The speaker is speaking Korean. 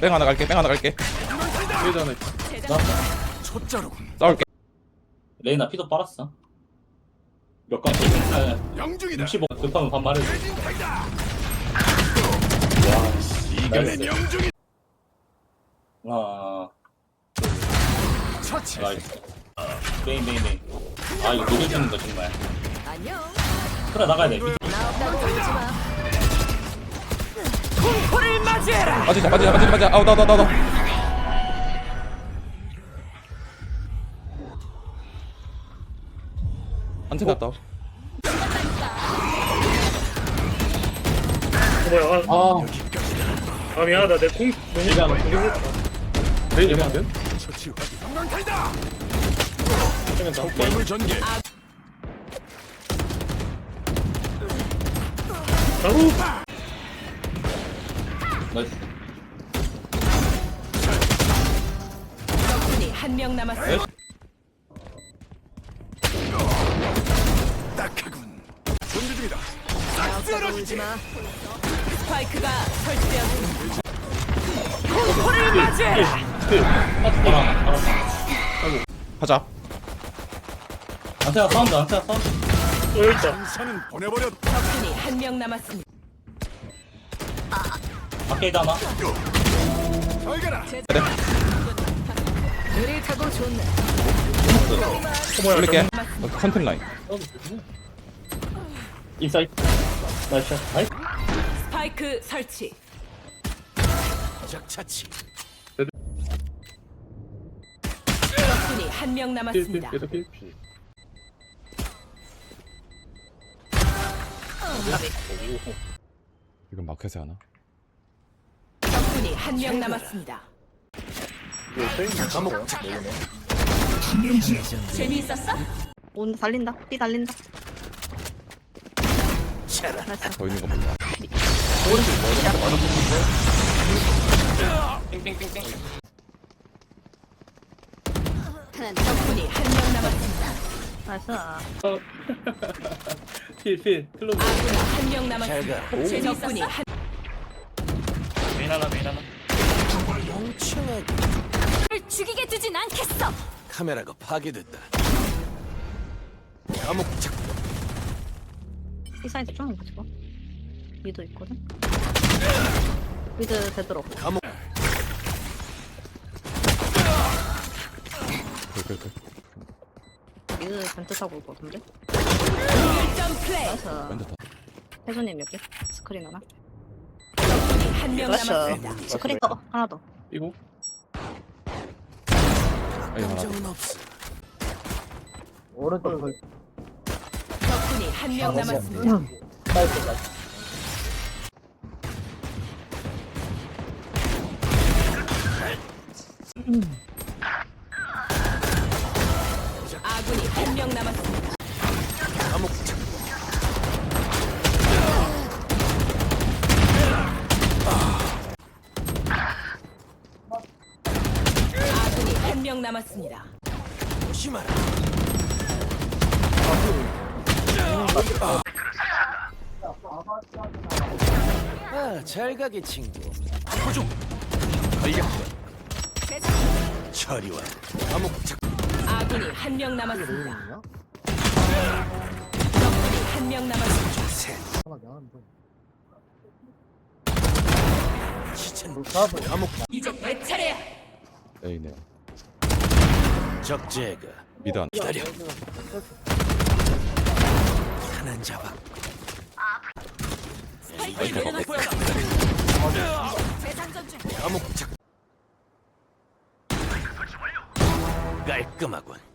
뺑 하나 갈게 뺑 하나 갈게 예전에 싸울게 레이나 피도 빨았어. 몇 건? 영중이다. 65 급하면 반 말해줘. 와, 씨. 이겨낸 영중이. 하나, 둘, 나이스. 메인, 메인, 메인. 아, 이거 노려 주는 거 정말. 안녕. 그래, 나가야 돼. 나 없다고 울지 마. 빠지자 빠지자 빠지자 빠지자 아우 나나 나나 한테 갔다 뭐야 아, 아, 아 미안하다 내공 너무 얘기하는 공격을 메인 얘기하면 돼? 그러면 다 오케이. 바로 나이스. 적군이 한 명 남았습니다. 나 없다고 울지 마. 스파이크가 설치되었습니다. 알았어. 하자 안태야 사운드, 안태야 사운드. 또 여기 있다 적군이 한 명 남았습니다. 좋네. 어 뭐야 올릴게 어, 컨택 라인 인사이트. 나이스. 나이스. 스파이크 설치. 적군이 한 명 남았습니다. 이건 마켓에 하나 한 명 남았습니다. 재미있었어? 온 달린다. 삐 달린다. 더 있는 거 몰라 적군이 한 명 남았습니다. 나이스. 필, 필. 클로브. 아군이 한명 남았습니다. 적군이 한 메인 하나, 메인 하나. 를 죽이게 두진 않겠어. 카메라가 파괴됐다. 감옥 착 이 사이즈 좀 보자. 미도 있거든. 미드 되도록. 감옥 미드 벤트 타고 올. 점 플레이. 나이스. 해수님 여기 스크린 하나. 한명 나이스. 남았습니다. 스크린 더 하나 더. 이거. 아니 하나 감정은 없어. 적군이 한 명 남았습니다. 아군이 한 명 남았습니다. 감옥 착 아군이 한 명 남았습니다. 조심하라. 아, 잘 가게 친구. 호중. 걸렸군. 처리와 감옥 착 아군이 한 명 남았습니다. 적군이 한 명 남았습니다. 셋. 시체는 감옥 이제 내 차례야. A네요 적재가 하나 기다려. 하나 잡아. 재장전 중. 감옥 착 깔끔하군.